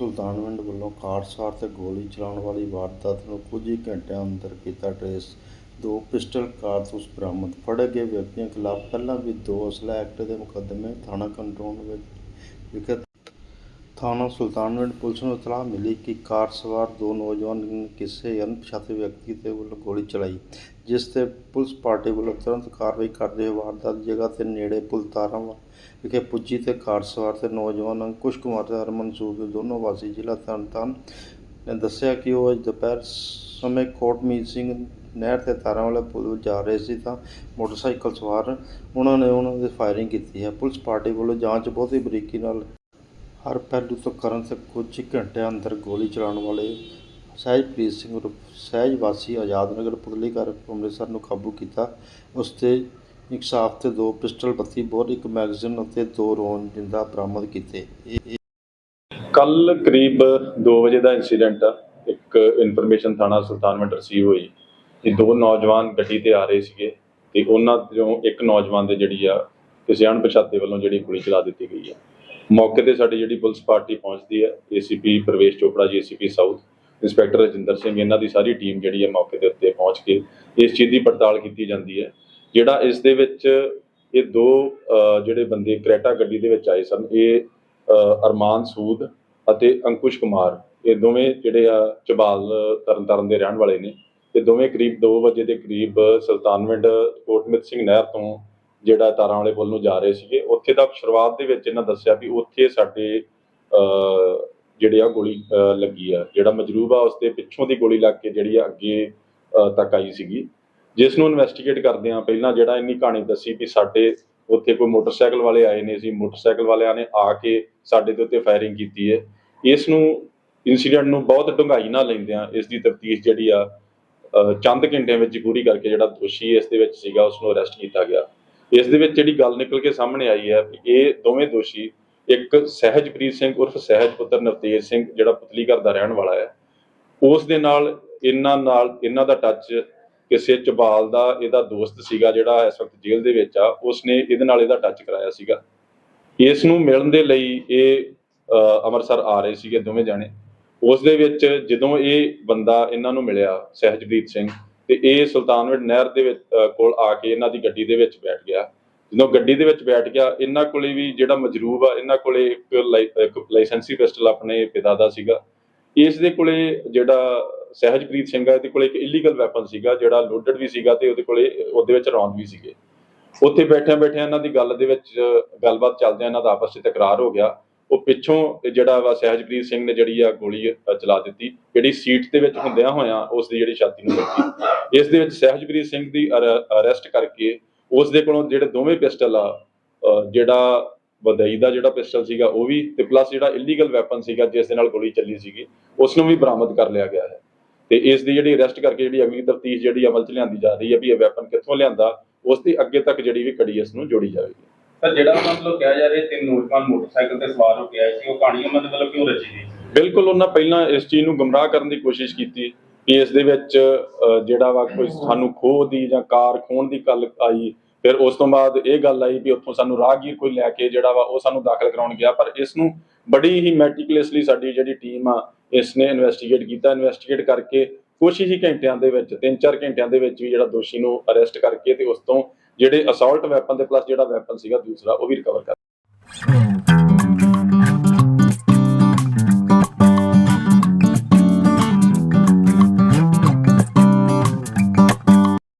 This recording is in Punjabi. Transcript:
ਸੁਲਤਾਨਵਿੰਡ ਵੱਲੋਂ ਕਾਰਸਾਰ ਤੇ ਗੋਲੀ ਚਲਾਉਣ ਵਾਲੀ ਵਾਰਦਾਤ ਨੂੰ ਕੁਝ ਹੀ ਘੰਟਿਆਂ ਅੰਦਰ ਕੀਤਾ ਟਰੇਸ। ਦੋ ਪਿਸਟਲ ਕਾਰਤੂਸ ਬਰਾਮਦ ਫੜੇ ਗਏ। ਵਿਅਕਤੀਆਂ ਖਿਲਾਫ ਪਹਿਲਾਂ ਵੀ ਦੋ ਅਸਲਾ ਐਕਟ ਦੇ ਮੁਕੱਦਮੇ ਥਾਣਾ ਕੰਟਰੋਲ ਵਿੱਚ ਵਿਖੇ ਥਾਣਾ ਸੁਲਤਾਨਵਿੰਡ ਪੁਲਿਸ ਨੂੰ ਇਤਲਾਹ ਮਿਲੀ ਕਿ ਕਾਰ ਸਵਾਰ ਦੋ ਨੌਜਵਾਨ ਨੇ ਕਿਸੇ ਅਣਪਛਾਤੇ ਵਿਅਕਤੀ ਦੇ ਵੱਲੋਂ ਗੋਲੀ ਚਲਾਈ, ਜਿਸ ਤੇ ਪੁਲਿਸ ਪਾਰਟੀ ਵੱਲੋਂ ਤੁਰੰਤ ਕਾਰਵਾਈ ਕਰਦੇ ਹੋਏ ਵਾਰਦਾਤ ਜਗ੍ਹਾ ਤੇ ਨੇੜੇ ਪੁਲ ਤਾਰਾਂ ਵਿਖੇ ਪੁੱਜੀ ਤੇ ਕਾਰ ਸਵਾਰ ਤੇ ਨੌਜਵਾਨ ਅੰਕੁਸ਼ ਕੁਮਾਰ ਤੇ ਹਰਮਨ ਸੂਦ ਦੇ ਦੋਨੋਂ ਵਾਸੀ ਜ਼ਿਲ੍ਹਾ ਤਰਨਤਾਰਨ ਨੇ ਦੱਸਿਆ ਕਿ ਉਹ ਅੱਜ ਦੁਪਹਿਰ ਸਮੇਂ ਕੋਟਮੀਤ ਸਿੰਘ ਨਹਿਰ ਤੇ ਤਾਰਾਂ ਵਾਲੇ ਪੁਲ ਜਾ ਰਹੇ ਸੀ ਤਾਂ ਮੋਟਰਸਾਈਕਲ ਸਵਾਰ, ਉਹਨਾਂ ਨੇ ਉਹਨਾਂ ਦੇ ਫਾਇਰਿੰਗ ਕੀਤੀ ਹੈ। ਪੁਲਿਸ ਪਾਰਟੀ ਵੱਲੋਂ ਜਾਂਚ ਬਹੁਤ ਹੀ ਬਰੀਕੀ ਨਾਲ ਹਰ ਪਹਿਲੂ ਤੋਂ ਕਰਨ ਤੇ ਕੁਝ ਘੰਟਿਆਂ ਅੰਦਰ ਗੋਲੀ ਚਲਾਉਣ ਵਾਲੇ ਸਹਿਜਪ੍ਰੀਤ ਸਿੰਘ ਉਰਫ ਸਹਿਜ ਵਾਸੀ ਆਜ਼ਾਦ ਨਗਰ ਪੁਤਲੀ ਘਰ ਅੰਮ੍ਰਿਤਸਰ ਨੂੰ ਕਾਬੂ ਕੀਤਾ। ਉਸ ਤੇ ਇੱਕ ਸਾਫ਼ ਤੇ ਦੋ ਪਿਸਟਲ 32 ਬੋਰ ਇੱਕ ਮੈਗਜ਼ੀਨ ਅਤੇ ਦੋ ਰੌਂਦ ਜਿੰਦਾ ਬਰਾਮਦ ਕੀਤੇ। ਇਹ ਕੱਲ ਕਰੀਬ 2 ਵਜੇ ਦਾ ਇਨਸੀਡੈਂਟ ਆ। ਇੱਕ ਇਨਫੋਰਮੇਸ਼ਨ ਥਾਣਾ ਸੁਲਤਾਨਵਿੰਡ ਰਿਸੀਵ ਹੋਈ। ਕਿ ਦੋ ਨੌਜਵਾਨ ਗੱਡੀ ਤੇ ਆ ਰਹੇ ਸੀਗੇ ਤੇ ਉਹਨਾਂ ਚੋਂ ਇੱਕ ਨੌਜਵਾਨ ਦੇ ਜਿਹੜੀ ਆ, ਕਿਸੇ ਅਣਪਛਾਤੇ ਵੱਲੋਂ ਜਿਹੜੀ ਗੋਲੀ ਚਲਾ ਦਿੱਤੀ ਗਈ ਆ। ਮੌਕੇ ਤੇ ਸਾਡੀ ਜਿਹੜੀ ਪੁਲਿਸ ਪਾਰਟੀ ਪਹੁੰਚਦੀ ਹੈ ACP Pravesh Chopra ji ACP south inspector Rajinder Singh ਇਹਨਾਂ ਦੀ ਸਾਰੀ ਟੀਮ ਜਿਹੜੀ ਹੈ ਮੌਕੇ ਦੇ ਉੱਤੇ ਪਹੁੰਚ ਕੇ ਇਸ ਚੀਜ਼ ਦੀ ਪੜਤਾਲ ਕੀਤੀ ਜਾਂਦੀ ਹੈ, ਜਿਹੜਾ ਇਸ ਦੇ ਵਿੱਚ ਇਹ ਦੋ ਜਿਹੜੇ ਬੰਦੇ ਕਰੇਟਾ ਗੱਡੀ ਦੇ ਵਿੱਚ ਆਏ ਸਨ, ਇਹ ਅਰਮਾਨ ਸੂਦ ਅਤੇ ਅੰਕੁਸ਼ ਕੁਮਾਰ, ਇਹ ਦੋਵੇਂ ਜਿਹੜੇ ਆ ਚਬਾਲ ਤਰਨਤਾਰਨ ਦੇ ਰਹਿਣ ਵਾਲੇ ਨੇ, ਇਹ ਦੋਵੇਂ ਕਰੀਬ 2 ਵਜੇ ਦੇ ਕਰੀਬ ਸੁਲਤਾਨਵਿੰਡ ਕੋਟਮਿਤ ਸਿੰਘ ਨਹਿਰ ਤੋਂ ਜਿਹੜਾ ਤਾਰਾਂ ਵਾਲੇ ਪੁੱਲ ਨੂੰ ਜਾ ਰਹੇ ਸੀਗੇ ਉੱਥੇ ਦਾ ਸ਼ੁਰੂਆਤ ਦੇ ਵਿੱਚ ਇਹਨਾਂ ਦੱਸਿਆ ਵੀ ਉੱਥੇ ਸਾਡੇ ਅਹ, ਜਿਹੜੇ ਆ ਗੋਲੀ ਅਹ, ਲੱਗੀ ਆ ਜਿਹੜਾ ਮਜਰੂਬ ਆ ਉਸਦੇ ਪਿੱਛੋਂ ਦੀ ਗੋਲੀ ਲੱਗ ਕੇ ਜਿਹੜੀ ਆ ਅੱਗੇ ਤੱਕ ਆਈ ਸੀਗੀ। ਜਿਸ ਨੂੰ ਇਨਵੈਸਟੀਗੇਟ ਕਰਦੇ ਆ ਪਹਿਲਾਂ ਜਿਹੜਾ ਇੰਨੀ ਕਹਾਣੀ ਦੱਸੀ ਵੀ ਸਾਡੇ ਉੱਥੇ ਕੋਈ ਮੋਟਰਸਾਈਕਲ ਵਾਲੇ ਆਏ ਨੇ ਸੀ ਮੋਟਰਸਾਈਕਲ ਵਾਲਿਆਂ ਨੇ ਆ ਕੇ ਸਾਡੇ ਦੇ ਉੱਤੇ ਫਾਇਰਿੰਗ ਕੀਤੀ ਹੈ। ਇਸ ਨੂੰ ਇਨਸੀਡੈਂਟ ਨੂੰ ਬਹੁਤ ਡੂੰਘਾਈ ਨਾਲ ਲੈਂਦੇ ਆ ਇਸ ਦੀ ਤਫਤੀਸ਼ ਜਿਹੜੀ ਆ ਚੰਦ ਘੰਟਿਆਂ ਵਿੱਚ ਪੂਰੀ ਕਰਕੇ ਜਿਹੜਾ ਦੋਸ਼ੀ ਇਸ ਦੇ ਵਿੱਚ ਸੀਗਾ ਉਸ ਨੂੰ ਅਰੈਸਟ ਕੀਤਾ ਗਿਆ। ਇਸ ਦੇ ਵਿੱਚ ਜਿਹੜੀ ਗੱਲ ਨਿਕਲ ਕੇ ਸਾਹਮਣੇ ਆਈ ਹੈ ਵੀ ਇਹ ਦੋਵੇਂ ਦੋਸ਼ੀ, ਇੱਕ ਸਹਿਜਪ੍ਰੀਤ ਸਿੰਘ ਉਰਫ ਸਹਿਜ ਪੁੱਤਰ ਨਵਤੇਜ ਸਿੰਘ, ਜਿਹੜਾ ਪੁਤਲੀ ਦਾ ਰਹਿਣ ਵਾਲਾ ਹੈ, ਉਸ ਦੇ ਨਾਲ ਇਹਨਾਂ ਨਾਲ, ਇਹਨਾਂ ਦਾ ਟੱਚ ਕਿਸੇ ਚਬਾਲ ਦਾ, ਇਹਦਾ ਦੋਸਤ ਸੀਗਾ ਜਿਹੜਾ ਇਸ ਵਕਤ ਜੇਲ੍ਹ ਦੇ ਵਿੱਚ ਆ, ਉਸਨੇ ਇਹਦੇ ਨਾਲ ਇਹਦਾ ਟੱਚ ਕਰਾਇਆ ਸੀਗਾ। ਇਸ ਨੂੰ ਮਿਲਣ ਦੇ ਲਈ ਇਹ ਅੰਮ੍ਰਿਤਸਰ ਆ ਰਹੇ ਸੀਗੇ ਦੋਵੇਂ ਜਾਣੇ। ਉਸ ਦੇ ਵਿੱਚ ਜਦੋਂ ਇਹ ਬੰਦਾ ਇਹਨਾਂ ਨੂੰ ਮਿਲਿਆ, ਸਹਿਜਪ੍ਰੀਤ ਸਿੰਘ ਤੇ ਇਹ ਸੁਲਤਾਨਵਿੰਡ ਨਹਿਰ ਦੇ ਵਿੱਚ ਕੋਲ ਆ ਕੇ ਇਹਨਾਂ ਦੀ ਗੱਡੀ ਦੇ ਵਿੱਚ ਬੈਠ ਗਿਆ। ਜਦੋਂ ਗੱਡੀ ਦੇ ਵਿੱਚ ਬੈਠ ਗਿਆ, ਇਹਨਾਂ ਕੋਲੇ ਵੀ ਜਿਹੜਾ ਮਜਰੂਬ ਆ, ਇਹਨਾਂ ਕੋਲੇ ਇੱਕ ਲਾਇਸੈਂਸੀ ਪਿਸਟਲ ਆਪਣੇ ਪਿਤਾ ਦਾ ਸੀਗਾ। ਇਸ ਦੇ ਕੋਲੇ ਜਿਹੜਾ ਸਹਿਜਪ੍ਰੀਤ ਸਿੰਘ ਆ, ਇਹਦੇ ਕੋਲੇ ਇੱਕ ਇਲੀਗਲ ਵੈਪਨ ਸੀਗਾ, ਜਿਹੜਾ ਲੋਡਡ ਵੀ ਸੀਗਾ ਤੇ ਉਹਦੇ ਕੋਲੇ, ਉਹਦੇ ਵਿੱਚ ਰੌਂਦ ਵੀ ਸੀਗੇ। ਉੱਥੇ ਬੈਠਿਆਂ ਬੈਠਿਆਂ ਇਹਨਾਂ ਦੀ ਗੱਲ ਦੇ ਵਿੱਚ, ਗੱਲਬਾਤ ਚੱਲਦਿਆਂ ਇਹਨਾਂ ਦਾ ਆਪਸ ਵਿੱਚ ਤਕਰਾਰ ਹੋ ਗਿਆ। ਉਹ ਪਿੱਛੋਂ ਜਿਹੜਾ ਵਾ ਸਹਿਜਪ੍ਰੀਤ ਸਿੰਘ ਨੇ ਜਿਹੜੀ ਆ ਗੋਲੀ ਚਲਾ ਦਿੱਤੀ। ਜਿਹੜੀ ਸੀਟ ਦੇ ਵਿੱਚ ਹੁੰਦਿਆਂ ਹੋਇਆਂ ਉਸ ਦੀ ਜਿਹੜੀ ਛਾਤੀ ਨੂੰ ਲੱਗੀ ਇਸ ਦੇ ਵਿੱਚ ਸਹਿਜਪ੍ਰੀਤ ਸਿੰਘ ਦੀ ਅਰੈਸਟ ਕਰਕੇ ਉਸ ਦੇ ਕੋਲੋਂ ਜਿਹੜੇ ਦੋਵੇਂ ਪਿਸਟਲ ਆ ਜਿਹੜਾ ਵਧਾਈ ਦਾ ਜਿਹੜਾ ਪਿਸਟਲ ਸੀਗਾ ਉਹ ਵੀ ਤੇ ਪਲੱਸ ਜਿਹੜਾ ਇਲੀਗਲ ਵੈਪਨ ਸੀਗਾ ਜਿਸ ਦੇ ਨਾਲ ਗੋਲੀ ਚੱਲੀ ਸੀਗੀ, ਉਸ ਨੂੰ ਵੀ ਬਰਾਮਦ ਕਰ ਲਿਆ ਗਿਆ ਹੈ। ਤੇ ਇਸ ਦੀ ਜਿਹੜੀ ਅਰੈਸਟ ਕਰਕੇ ਜਿਹੜੀ ਅਗਲੀ ਤਫਤੀਸ਼ ਜਿਹੜੀ ਅਮਲ 'ਚ ਲਿਆਂਦੀ ਜਾ ਰਹੀ ਹੈ ਵੀ ਇਹ ਵੈਪਨ ਕਿੱਥੋਂ ਲਿਆਂਦਾ, ਉਸ ਦੀ ਅੱਗੇ ਤੱਕ ਜਿਹੜੀ ਵੀ ਕੜੀ ਇਸ ਨੂੰ ਜੋੜੀ ਜਾਵੇਗੀ। ਸਰ ਜਿਹੜਾ ਉਹਨਾਂ ਵੱਲੋਂ ਕਿਹਾ ਜਾ ਰਿਹਾ ਤਿੰਨ ਨੌਜਵਾਨ ਮੋਟਰਸਾਈਕਲ ਤੇ ਸਵਾਰ ਹੋ ਕੇ ਆਏ ਸੀ ਉਹ ਕਹਾਣੀ ਉਹਨਾਂ ਦੇ ਵੱਲੋਂ ਕਿਉਂ ਰਚੀ ਗਈ ਬਿਲਕੁਲ ਉਹਨਾਂ ਪਹਿਲਾਂ ਇਸ ਚੀਜ਼ ਨੂੰ ਗੁੰਮਰਾਹ ਕਰਨ ਦੀ ਕੋਸ਼ਿਸ਼ ਕੀਤੀ ਕਿ ਇਸ ਦੇ ਵਿੱਚ ਜਿਹੜਾ ਵਾ ਕੋਈ ਸਾਨੂੰ ਖੋਹ ਦੀ ਜਾਂ ਕਾਰ ਖੋਣ ਦੀ ਗੱਲ ਆਈ ਫਿਰ ਉਸ ਤੋਂ ਬਾਅਦ ਇਹ ਗੱਲ ਆਈ ਵੀ ਉੱਥੋਂ ਸਾਨੂੰ ਰਾਹਗੀਰ ਕੋਈ ਲੈ ਕੇ ਜਿਹੜਾ ਵਾ ਉਹ ਸਾਨੂੰ ਦਾਖਲ ਕਰਾਉਣ ਗਿਆ ਪਰ ਇਸ ਨੂੰ ਬੜੀ ਹੀ ਮੈਟੀਕੂਲਸਲੀ ਸਾਡੀ ਜਿਹੜੀ ਟੀਮ ਆ ਇਸ ਨੇ ਇਨਵੈਸਟੀਗੇਟ ਕੀਤਾ ਇਨਵੈਸਟੀਗੇਟ ਕਰਕੇ ਕੁਛ ਹੀ ਘੰਟਿਆਂ ਦੇ ਵਿੱਚ 3-4 ਘੰਟਿਆਂ ਦੇ ਵਿੱਚ ਵੀ ਜਿਹੜਾ ਦੋਸ਼ੀ ਨੂੰ ਅਰੈਸਟ ਕਰਕੇ ਤੇ ਉਸ ਤੋਂ ਜਿਹੜੇ ਅਸਾਲਟ ਵੈਪਨ ਦੇ ਪਲੱਸ ਜਿਹੜਾ ਵੈਪਨ ਸੀਗਾ ਦੂਸਰਾ ਉਹ ਵੀ ਰਿਕਵਰ ਕਰ